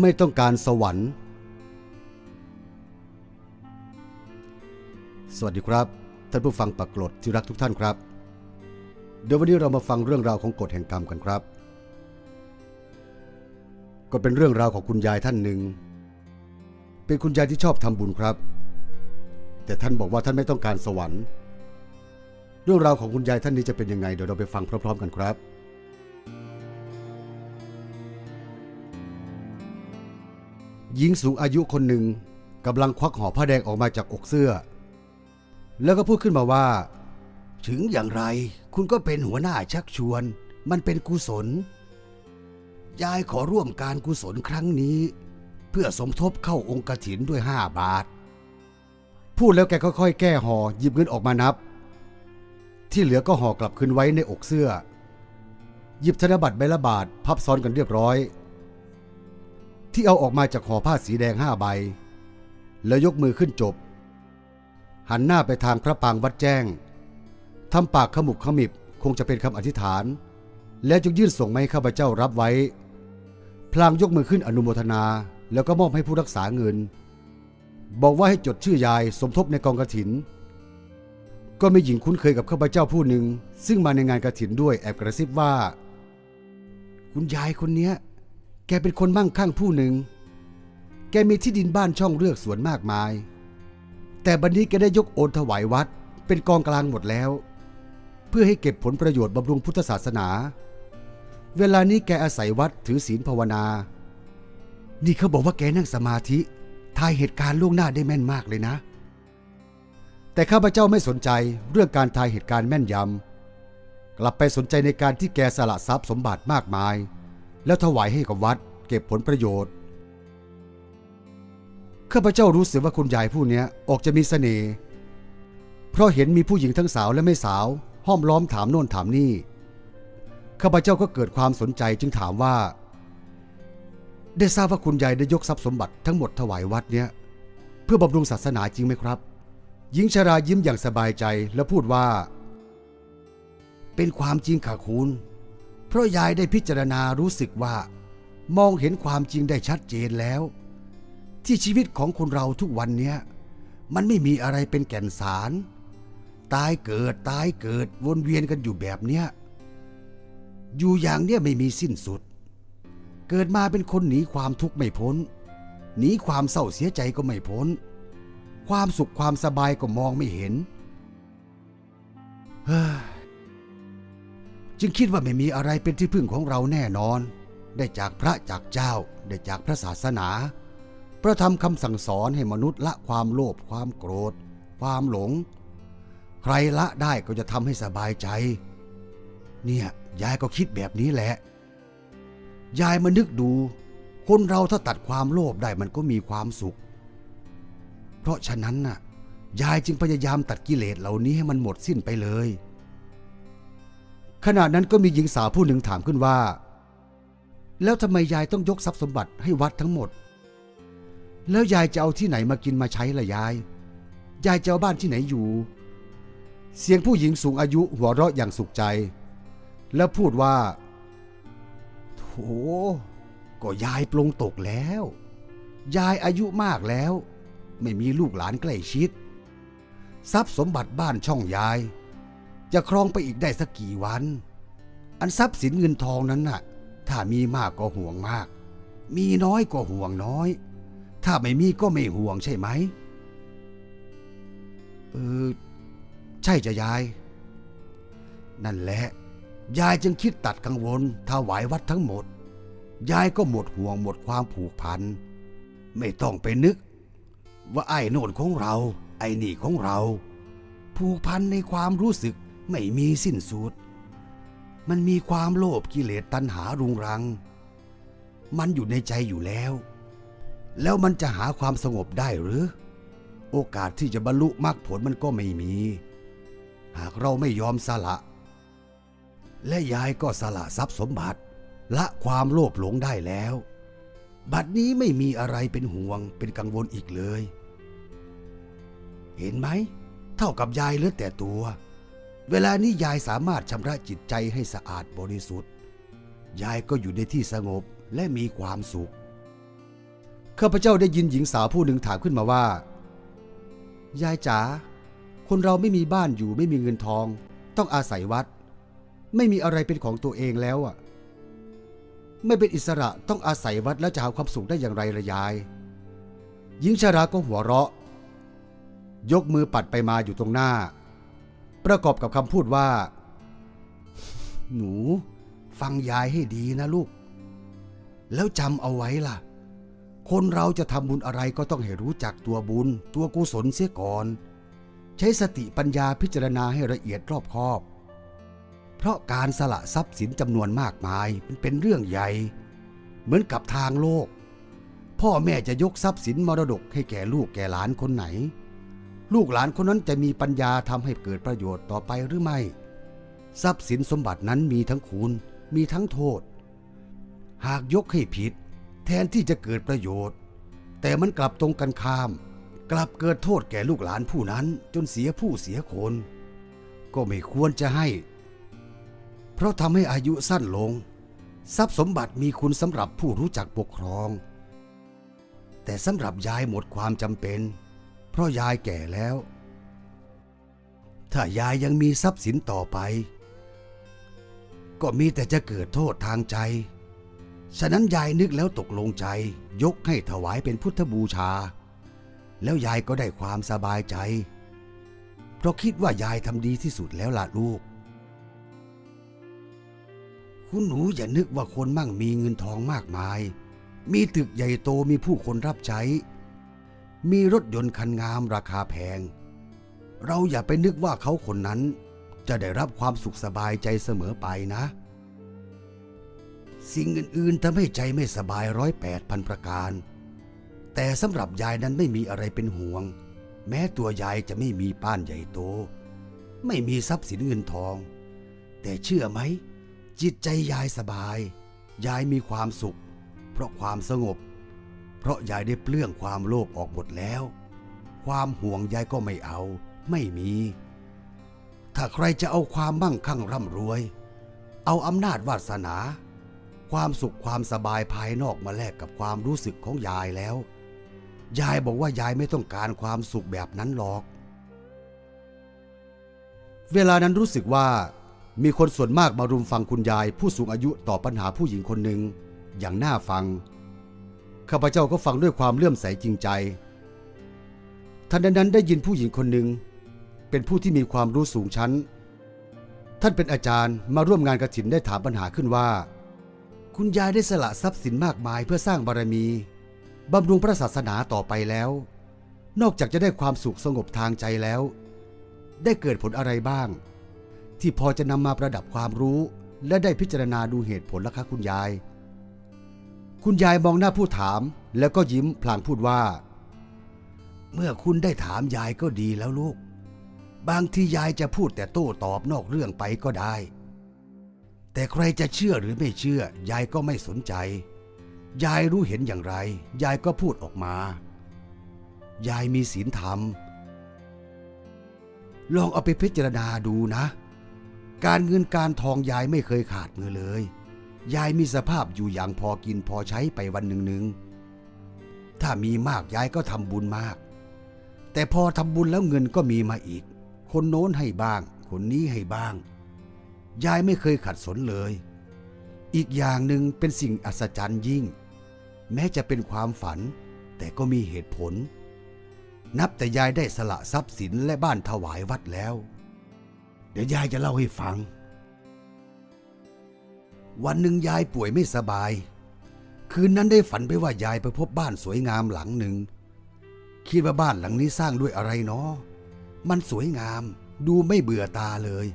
ไม่ต้องการสวรรค์ สวัสดีครับ ท่านผู้ฟังปักกรดที่รักทุกท่านครับ เดี๋ยววันนี้เรามาฟังเรื่องราวของกฎแห่งกรรมกันครับ ก็เป็นเรื่องราวของคุณยายท่านหนึ่ง เป็นคุณยายที่ชอบทำบุญครับ แต่ท่านบอกว่าท่านไม่ต้องการสวรรค์ เรื่องราวของคุณยายท่านนี้จะเป็นยังไงเดี๋ยวเราไปฟังพร้อม ๆ กันครับ หญิงสูงอายุคนหนึ่งกำลังควักห่อผ้าแดงออกมาจากอกเสื้อ แล้วก็พูดขึ้นมาว่า ถึงอย่างไรคุณก็เป็นหัวหน้าชักชวน มันเป็นกุศล ยายขอร่วมการกุศลครั้งนี้ เพื่อสมทบเข้าองค์กถินด้วยห้าบาท พูดแล้วแกค่อยๆแก้ห่อหยิบเงินออกมานับ ที่เหลือก็ห่อกลับคืนไว้ในอกเสื้อ หยิบธนบัตรใบละบาทพับซ้อนกันเรียบร้อย ที่เอาออกมาจากห่อผ้าสีแดงห้าใบ แล้วยกมือขึ้นจบ หันหน้าไปทางพระปางวัดแจ้งทำปากขมุบขมิบคงจะเป็นคำอธิษฐาน แล้วจึงยื่นส่งมาให้ข้าพเจ้ารับไว้ พลางยกมือขึ้นอนุโมทนาแล้วก็มอบให้ผู้รักษาเงิน บอกว่าให้จดชื่อยายสมทบในกองกระถิน ก็มีหญิงคุ้นเคยกับข้าพเจ้าผู้หนึ่ง ซึ่งมาในงานกระถินด้วยแอบกระซิบว่า คุณยายคนเนี้ย แกเป็นคนมั่งคั่งผู้หนึ่ง แกมีที่ดินบ้านช่องเลือกสวนมากมาย แต่บัดนนี้แกได้ยกโอนถวายวัด เป็นกองกลางหมดแล้ว เพื่อให้เก็บผลประโยชน์บำรุงพุทธศาสนา เวลานี้แกอาศัยวัดถือศีลภาวนา นี่เขาบอกว่าแกนั่งสมาธิ ทายเหตุการณ์ล่วงหน้าได้แม่นมากเลยนะ แต่ข้าพเจ้าไม่สนใจเรื่องการทายเหตุการณ์แม่นยำกลับไปสนใจในการที่แกสละทรัพย์สมบัติมากมาย แล้วถวายให้กับวัด เก็บผลประโยชน์ข้าพเจ้ารู้สึกว่าคุณยายผู้นี้ออกจะมีเสน่ห์เพราะเห็นมีผู้หญิงทั้งสาวและไม่สาว ห้อมล้อมถามโน่นถามนี่ข้าพเจ้าก็เกิดความสนใจจึงถามว่า ได้ทราบว่าคุณยายได้ยกทรัพย์สมบัติทั้งหมดถวายวัดเนี้ยเพื่อบำรุงศาสนาจริงไหมครับ หญิงชรายิ้มอย่างสบายใจแล้วพูดว่า เป็นความจริงค่ะคุณ เพราะยายได้พิจารณารู้สึกว่า มองเห็นความจริงได้ชัดเจนแล้ว ที่ชีวิตของคนเราทุกวันเนี้ยมันไม่มีอะไรเป็นแก่นสาร ตายเกิดตายเกิดวนเวียนกันอยู่แบบเนี้ยอยู่อย่างเนี้ยไม่มีสิ้นสุด เกิดมาเป็นคนหนีความทุกข์ไม่พ้น หนีความเศร้าเสียใจก็ไม่พ้น ความสุขความสบายก็มองไม่เห็นเฮ้ จึงคิดว่าไม่มีอะไรเป็นที่พึ่งของเราแน่นอน ได้จากพระจากเจ้า ได้จากพระศาสนาพระธรรมคำสั่งสอนให้มนุษย์ละความโลภความโกรธ ความหลง ใครละได้ก็จะทำให้สบายใจ เนี่ยยายก็คิดแบบนี้แหละ ยายมานึกดู คนเราถ้าตัดความโลภได้มันก็มีความสุข เพราะฉะนั้นน่ะยายจึงพยายามตัดกิเลสเหล่านี้ให้มันหมดสิ้นไปเลย ขณะนั้นก็มีหญิงสาวผู้หนึ่งถามขึ้นว่า แล้วทำไมยายต้องยกทรัพย์สมบัติให้วัดทั้งหมด แล้วยายจะเอาที่ไหนมากินมาใช้ล่ะยาย ยายจะเอาบ้านที่ไหนอยู่ เสียงผู้หญิงสูงอายุหัวเราะอย่างสุขใจ แล้วพูดว่าโถก็ยายปลงตกแล้ว ยายอายุมากแล้ว ไม่มีลูกหลานใกล้ชิด ทรัพย์สมบัติบ้านช่องยาย จะครองไปอีกได้สักกี่วัน อันทรัพย์สินเงินทองนั้นน่ะ ถ้ามีมากก็ห่วงมาก มีน้อยก็ห่วงน้อย ถ้าไม่มีก็ไม่ห่วงใช่ไหมเออใช่จะยาย นั่นแหละ ยายจึงคิดตัดกังวลถวายวัดทั้งหมด ยายก็หมดห่วงหมดความผูกพัน ไม่ต้องไปนึก ว่าไอ้โน่นของเรา ไอ้นี่ของเรา ผูกพันในความรู้สึก ไม่มีสิ้นสุด มันมีความโลภกิเลสตัณหารุงรัง มันอยู่ในใจอยู่แล้ว แล้วมันจะหาความสงบได้หรือ โอกาสที่จะบรรลุมรรคผลมันก็ไม่มี หากเราไม่ยอมสละ และยายก็สละทรัพย์สมบัติ ละความโลภหลงได้แล้ว บัดนี้ไม่มีอะไรเป็นห่วงเป็นกังวลอีกเลย เห็นไหม เท่ากับยายเหลือแต่ตัว เวลานี้ยายสามารถชำระจิตใจให้สะอาดบริสุทธิ์ ยายก็อยู่ในที่สงบและมีความสุข ข้าพเจ้าได้ยินหญิงสาวผู้หนึ่งถามขึ้นมาว่า ยายจ๋า คนเราไม่มีบ้านอยู่ไม่มีเงินทอง ต้องอาศัยวัด ไม่มีอะไรเป็นของตัวเองแล้วอะ ไม่เป็นอิสระต้องอาศัยวัดแล้วจะหาความสุขได้อย่างไรละยาย หญิงชาราก็หัวเราะ ยกมือปัดไปมาอยู่ตรงหน้า ประกอบกับคำพูดว่า หนูฟังยายให้ดีนะลูก แล้วจำเอาไว้ล่ะ คนเราจะทำบุญอะไรก็ต้องให้รู้จักตัวบุญ ตัวกุศลเสียก่อน ใช้สติปัญญาพิจารณาให้ละเอียดรอบคอบ เพราะการสละทรัพย์สินจำนวนมากมายมันเป็นเรื่องใหญ่ เหมือนกับทางโลก พ่อแม่จะยกทรัพย์สินมรดกให้แก่ลูกแก่หลานคนไหน ลูกหลานคนนั้นจะมีปัญญาทำให้เกิดประโยชน์ต่อไปหรือไม่ ทรัพย์สินสมบัตินั้นมีทั้งคุณมีทั้งโทษ หากยกให้ผิด แทนที่จะเกิดประโยชน์ แต่มันกลับตรงกันข้าม กลับเกิดโทษแก่ลูกหลานผู้นั้นจนเสียผู้เสียคน ก็ไม่ควรจะให้ เพราะทำให้อายุสั้นลง ทรัพย์สมบัติมีคุณสำหรับผู้รู้จักปกครอง แต่สำหรับยายหมดความจำเป็น เพราะยายแก่แล้ว ถ้ายายยังมีทรัพย์สินต่อไป ก็มีแต่จะเกิดโทษทางใจ ฉะนั้นยายนึกแล้วตกลงใจ ยกให้ถวายเป็นพุทธบูชา แล้วยายก็ได้ความสบายใจ เพราะคิดว่ายายทำดีที่สุดแล้วล่ะลูก คุณหนูอย่านึกว่าคนมั่งมีเงินทองมากมาย มีตึกใหญ่โตมีผู้คนรับใช้ มีรถยนต์คันงามราคาแพง เราอย่าไปนึกว่าเขาคนนั้น จะได้รับความสุขสบายใจเสมอไปนะ สิ่งอื่นๆทำให้ใจไม่สบายร้อยแปดพันประการ แต่สำหรับยายนั้นไม่มีอะไรเป็นห่วง แม้ตัวยายจะไม่มีป้านใหญ่โต ไม่มีทรัพย์สินเงินทอง แต่เชื่อไหม จิตใจยายสบาย ยายมีความสุข เพราะความสงบ เพราะยายได้เปลื้องความโลภออกหมดแล้ว ความห่วงยายก็ไม่เอา ไม่มี ถ้าใครจะเอาความมั่งคั่งร่ำรวย เอาอำนาจวาสนา ความสุขความสบายภายนอกมาแลกกับความรู้สึกของยายแล้ว ยายบอกว่ายายไม่ต้องการความสุขแบบนั้นหรอก เวลานั้นรู้สึกว่ามีคนส่วนมากมารุมฟังคุณยายผู้สูงอายุตอบปัญหาผู้หญิงคนหนึ่งอย่างน่าฟัง ข้าพเจ้าก็ฟังด้วยความเลื่อมใสจริงใจทันใดนั้นได้ยินผู้หญิงคนหนึ่ง เป็นผู้ที่มีความรู้สูงชั้น ท่านเป็นอาจารย์มาร่วมงานกระถินได้ถามปัญหาขึ้นว่า คุณยายได้สละทรัพย์สินมากมายเพื่อสร้างบารมีบำรุงพระศาสนาต่อไปแล้ว นอกจากจะได้ความสุขสงบทางใจแล้ว ได้เกิดผลอะไรบ้าง ที่พอจะนำมาประดับความรู้และได้พิจารณาดูเหตุผลละคะคุณยาย คุณยายมองหน้าผู้ถามแล้วก็ยิ้มพลางพูดว่า เมื่อคุณได้ถามยายก็ดีแล้วลูก บางทียายจะพูดแต่โต้ตอบนอกเรื่องไปก็ได้ แต่ใครจะเชื่อหรือไม่เชื่อ ยายก็ไม่สนใจ ยายรู้เห็นอย่างไร ยายก็พูดออกมา ยายมีศีลธรรม ลองเอาไปพิจารณาดูนะ การเงินการทองยายไม่เคยขาดมือเลย ยายมีสภาพอยู่อย่างพอกินพอใช้ไปวันหนึ่งหนึ่งถ้ามีมากยายก็ทำบุญมาก แต่พอทำบุญแล้วเงินก็มีมาอีก คนโน้นให้บ้าง คนนี้ให้บ้าง ยายไม่เคยขัดสนเลย อีกอย่างหนึ่งเป็นสิ่งอัศจรรย์ยิ่ง แม้จะเป็นความฝัน แต่ก็มีเหตุผล นับแต่ยายได้สละทรัพย์สินและบ้านถวายวัดแล้ว เดี๋ยวยายจะเล่าให้ฟัง วันหนึ่งยายป่วยไม่สบาย คืนนั้นได้ฝันไปว่ายายไปพบบ้านสวยงามหลังหนึ่ง คิดว่าบ้านหลังนี้สร้างด้วยอะไรเนาะมันสวยงาม ดูไม่เบื่อตาเลย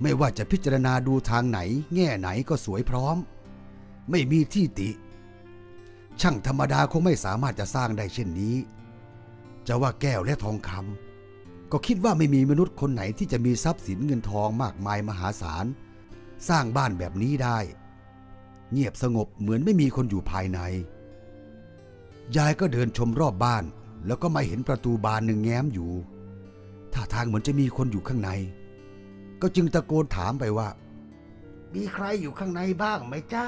ไม่ว่าจะพิจารณาดูทางไหน แง่ไหนก็สวยพร้อม ไม่มีที่ติ ช่างธรรมดาคงไม่สามารถจะสร้างได้เช่นนี้ จะว่าแก้วและทองคำก็คิดว่าไม่มีมนุษย์คนไหนที่จะมีทรัพย์สินเงินทองมากมายมหาศาล สร้างบ้านแบบนี้ได้ เงียบสงบเหมือนไม่มีคนอยู่ภายใน ยายก็เดินชมรอบบ้าน แล้วก็มาเห็นประตูบานหนึ่งแง้มอยู่ท่าทางเหมือนจะมีคนอยู่ข้างใน ก็จึงตะโกนถามไปว่า มีใครอยู่ข้างในบ้างไหมจ๊ะ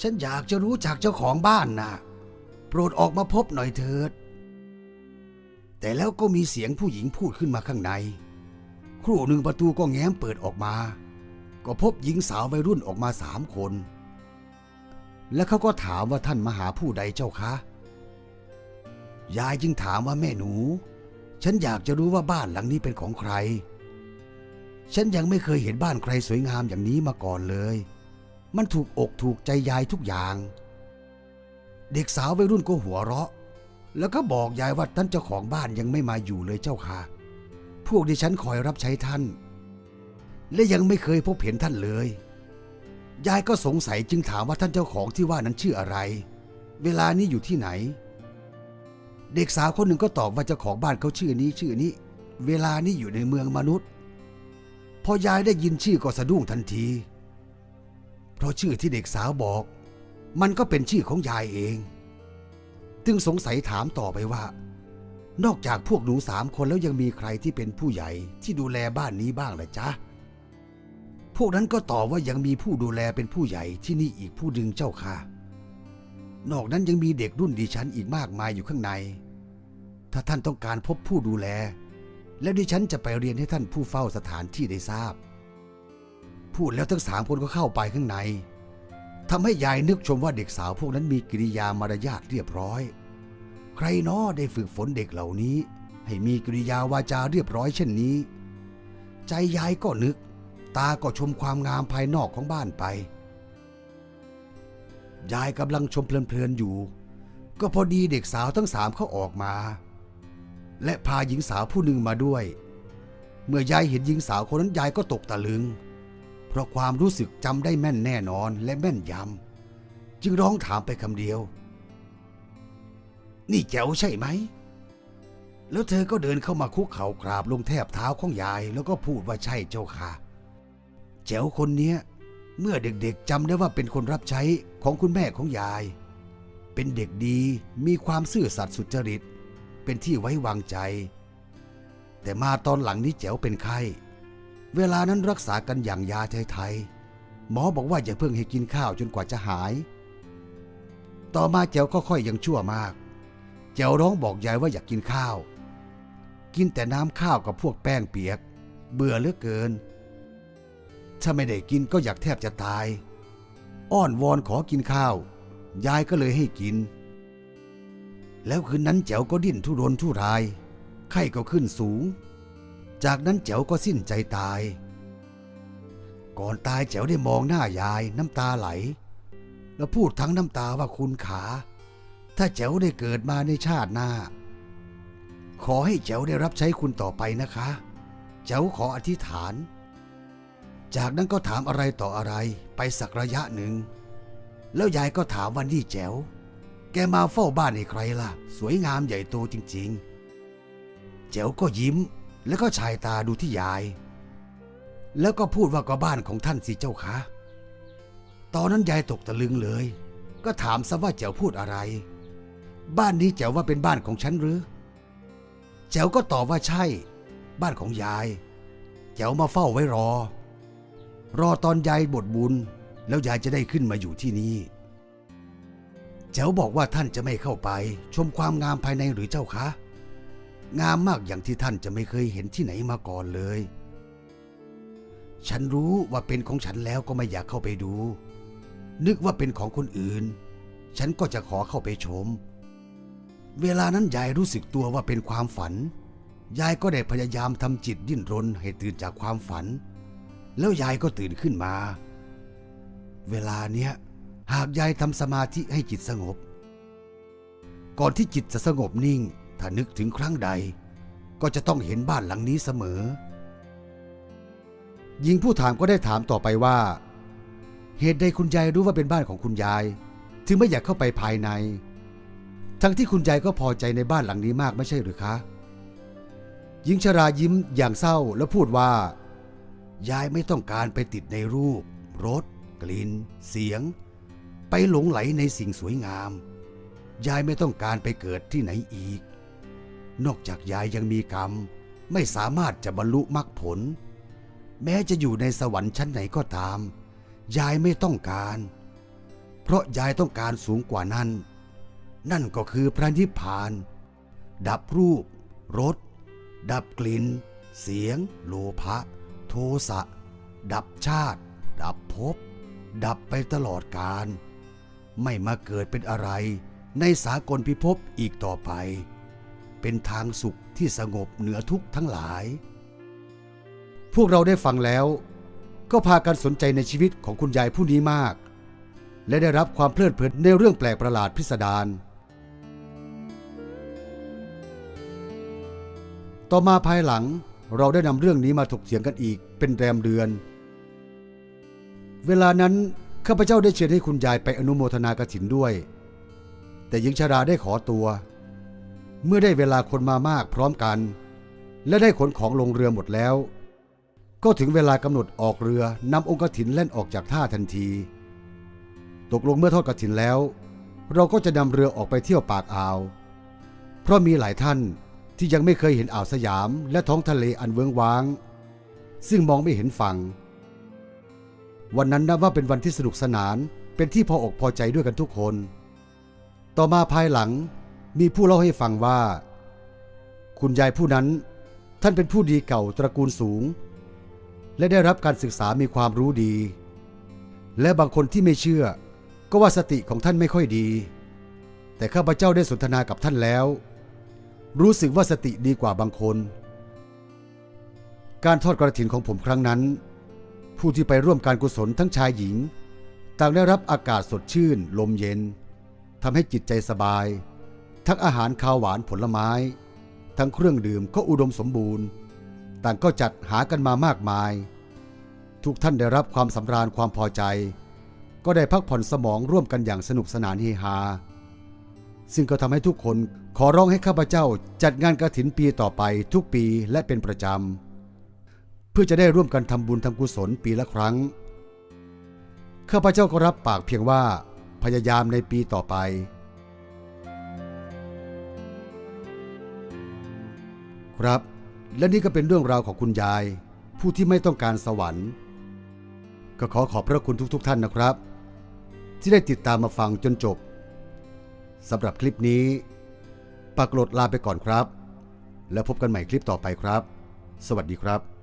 ฉันอยากจะรู้จักเจ้าของบ้านนะโปรดออกมาพบหน่อยเถิด แต่แล้วก็มีเสียงผู้หญิงพูดขึ้นมาข้างใน รู่หนึ่งประตูก็แง้มเปิดออกมา ก็พบหญิงสาววัยรุ่นออกมาสามคน แล้วเขาก็ถามว่าท่านมาหาผู้ใดเจ้าคะ ยายจึงถามว่าแม่หนู ฉันอยากจะรู้ว่าบ้านหลังนี้เป็นของใคร ฉันยังไม่เคยเห็นบ้านใครสวยงามอย่างนี้มาก่อนเลย มันถูกอกถูกใจยายทุกอย่าง เด็กสาววัยรุ่นก็หัวเราะ แล้วก็บอกยายว่าท่านเจ้าของบ้านยังไม่มาอยู่เลยเจ้าค่ะ พวกดิฉันคอยรับใช้ท่าน และยังไม่เคยพบเห็นท่านเลย ยายก็สงสัยจึงถามว่าท่านเจ้าของที่ว่านั้นชื่ออะไร เวลานี้อยู่ที่ไหน เด็กสาวคนหนึ่งก็ตอบว่าเจ้าของบ้านเขาชื่อนี้ชื่อนี้ เวลานี้อยู่ในเมืองมนุษย์ พอยายได้ยินชื่อก็สะดุ้งทันที เพราะชื่อที่เด็กสาวบอก มันก็เป็นชื่อของยายเอง จึงสงสัยถามต่อไปว่า นอกจากพวกหนูสามคนแล้วยังมีใครที่เป็นผู้ใหญ่ที่ดูแลบ้านนี้บ้างล่ะจ๊ะ พวกนั้นก็ตอบว่ายังมีผู้ดูแลเป็นผู้ใหญ่ที่นี่อีกผู้หนึ่งเจ้าค่ะ นอกนั้นยังมีเด็กรุ่นดิฉันอีกมากมายอยู่ข้างใน ถ้าท่านต้องการพบผู้ดูแล แล้วดิฉันจะไปเรียนให้ท่านผู้เฝ้าสถานที่ได้ทราบ พูดแล้วทั้งสามคนก็เข้าไปข้างในทำให้ยายนึกชมว่าเด็กสาวพวกนั้นมีกิริยามารยาทเรียบร้อย ใครน้อได้ฝึกฝนเด็กเหล่านี้ ให้มีกิริยาวาจาเรียบร้อยเช่นนี้ ใจยายก็นึก ตาก็ชมความงามภายนอกของบ้านไป ยายกำลังชมเพลินๆอยู่ ก็พอดีเด็กสาวทั้งสามเขาออกมา และพาหญิงสาวผู้หนึ่งมาด้วย เมื่อยายเห็นหญิงสาวคนนั้นยายก็ตกตะลึง เพราะความรู้สึกจำได้แม่นแน่นอนและแม่นยำจึงร้องถามไปคำเดียว นี่แจ๋วใช่ไหม แล้วเธอก็เดินเข้ามาคุกเข่ากราบลงแทบเท้าของยาย แล้วก็พูดว่าใช่เจ้าค่ะ แจ๋วคนเนี้ย เมื่อเด็กๆจำได้ว่าเป็นคนรับใช้ของคุณแม่ของยาย เป็นเด็กดีมีความซื่อสัตย์สุจริต เป็นที่ไว้วางใจ แต่มาตอนหลังนี้แจ๋วเป็นไข้ เวลานั้นรักษากันอย่างยาไทยๆหมอบอกว่าอย่าเพิ่งให้กินข้าวจนกว่าจะหาย ต่อมาแจ๋วก็ค่อยยังชั่วมาก แจ๋วร้องบอกยายว่าอยากกินข้าว กินแต่น้ำข้าวกับพวกแป้งเปียก เบื่อเหลือเกิน ถ้าไม่ได้กินก็อยากแทบจะตาย อ้อนวอนขอกินข้าว ยายก็เลยให้กิน แล้วคืนนั้นแจ๋วก็ดิ้นทุรนทุราย ไข้ก็ขึ้นสูง จากนั้นแจ๋วก็สิ้นใจตาย ก่อนตายแจ๋วได้มองหน้ายายน้ำตาไหล แล้วพูดทั้งน้ำตาว่าคุณขา ถ้าแจ๋วได้เกิดมาในชาติหน้า ขอให้แจ๋วได้รับใช้คุณต่อไปนะคะ แจ๋วขออธิษฐาน จากนั้นก็ถามอะไรต่ออะไรไปสักระยะหนึ่ง แล้วยายก็ถามว่านี่แจ๋ว แกมาเฝ้าบ้านให้ใครล่ะ สวยงามใหญ่โตจริง ๆ แจ๋วก็ยิ้มแล้วก็ชายตาดูที่ยาย แล้วก็พูดว่าก็บ้านของท่านสิเจ้าคะ ตอนนั้นยายตกตะลึงเลย ก็ถามซะว่าแจ๋วพูดอะไร บ้านนี้แจ๋วว่าเป็นบ้านของฉันหรือ แจ๋วก็ตอบว่าใช่ บ้านของยาย แจ๋วมาเฝ้าไว้รอ รอตอนยายบทบุญ แล้วยายจะได้ขึ้นมาอยู่ที่นี่ แจ๋วบอกว่าท่านจะไม่เข้าไป ชมความงามภายในหรือเจ้าคะ งามมากอย่างที่ท่านจะไม่เคยเห็นที่ไหนมาก่อนเลย ฉันรู้ว่าเป็นของฉันแล้วก็ไม่อยากเข้าไปดู นึกว่าเป็นของคนอื่น ฉันก็จะขอเข้าไปชม เวลานั้นยายรู้สึกตัวว่าเป็นความฝัน ยายก็ได้พยายามทำจิตดิ้นรนให้ตื่นจากความฝัน แล้วยายก็ตื่นขึ้นมา เวลาเนี้ยหากยายทำสมาธิให้จิตสงบ ก่อนที่จิตจะสงบนิ่ง ถ้านึกถึงครั้งใด ก็จะต้องเห็นบ้านหลังนี้เสมอหญิงผู้ถามก็ได้ถามต่อไปว่า เหตุใดคุณยายรู้ว่าเป็นบ้านของคุณยาย ถึงไม่อยากเข้าไปภายใน ทั้งที่คุณยายก็พอใจในบ้านหลังนี้มากไม่ใช่หรือคะ หญิงชรายิ้มอย่างเศร้าแล้วพูดว่า ยายไม่ต้องการไปติดในรูป รส กลิ่น เสียง ไปหลงไหลในสิ่งสวยงาม ยายไม่ต้องการไปเกิดที่ไหนอีก นอกจากยายยังมีกรรม ไม่สามารถจะบรรลุมรรคผล แม้จะอยู่ในสวรรค์ชั้นไหนก็ตาม ยายไม่ต้องการ เพราะยายต้องการสูงกว่านั้น นั่นก็คือพระนิพพาน ดับรูปรสดับกลิ่น เสียง โลภะโทสะ ดับชาติ ดับภพดับไปตลอดกาลไม่มาเกิดเป็นอะไร ในสากลพิภพอีกต่อไป เป็นทางสุขที่สงบเหนือทุกทั้งหลาย พวกเราได้ฟังแล้ว ก็พากันสนใจในชีวิตของคุณยายผู้นี้มาก และได้รับความเพลิดเพลินในเรื่องแปลกประหลาดพิสดาร ต่อมาภายหลังเราได้นำเรื่องนี้มาถกเถียงกันอีกเป็นแรมเดือน เวลานั้นข้าพเจ้าได้เชิญให้คุณยายไปอนุโมทนากระถินด้วย แต่หญิงชราได้ขอตัว เมื่อได้เวลาคนมามากพร้อมกัน และได้ขนของลงเรือหมดแล้ว ก็ถึงเวลากำหนดออกเรือนำองค์กถินแล่นออกจากท่าทันที ตกลงเมื่อทอดกถินแล้ว เราก็จะนำเรือออกไปเที่ยวปากอ่าว เพราะมีหลายท่าน ที่ยังไม่เคยเห็นอ่าวสยามและท้องทะเลอันเวิ้งว้าง ซึ่งมองไม่เห็นฝั่ง วันนั้นนับว่าเป็นวันที่สนุกสนานเป็นที่พออกพอใจด้วยกันทุกคน ต่อมาภายหลังมีผู้เล่าให้ฟังว่า คุณยายผู้นั้นท่านเป็นผู้ดีเก่าตระกูลสูง และได้รับการศึกษามีความรู้ดี และบางคนที่ไม่เชื่อ ก็ว่าสติของท่านไม่ค่อยดี แต่ข้าพเจ้าได้สนทนากับท่านแล้ว รู้สึกว่าสติดีกว่าบางคน การทอดกระถินของผมครั้งนั้น ผู้ที่ไปร่วมการกุศลทั้งชายหญิง ต่างได้รับอากาศสดชื่น ลมเย็นทำให้จิตใจสบาย ทั้งอาหารคาวหวานผลไม้ ทั้งเครื่องดื่มก็อุดมสมบูรณ์ ต่างก็จัดหากันมามากมาย ทุกท่านได้รับความสำราญความพอใจ ก็ได้พักผ่อนสมองร่วมกันอย่างสนุกสนานเฮฮา ซึ่งก็ทำให้ทุกคนขอร้องให้ข้าพเจ้าจัดงานกระถินปีต่อไปทุกปีและเป็นประจำ เพื่อจะได้ร่วมกันทำบุญทำกุศลปีละครั้ง ข้าพเจ้าก็รับปากเพียงว่าพยายามในปีต่อไป ครับ และนี่ก็เป็นเรื่องราวของคุณยาย ผู้ที่ไม่ต้องการสวรรค์ ก็ขอขอบพระคุณทุกๆทท่านนะครับ ที่ได้ติดตามมาฟังจนจบ สำหรับคลิปนี้ปักหลดลาไปก่อนครับ แล้วพบกันใหม่คลิปต่อไปครับ สวัสดีครับ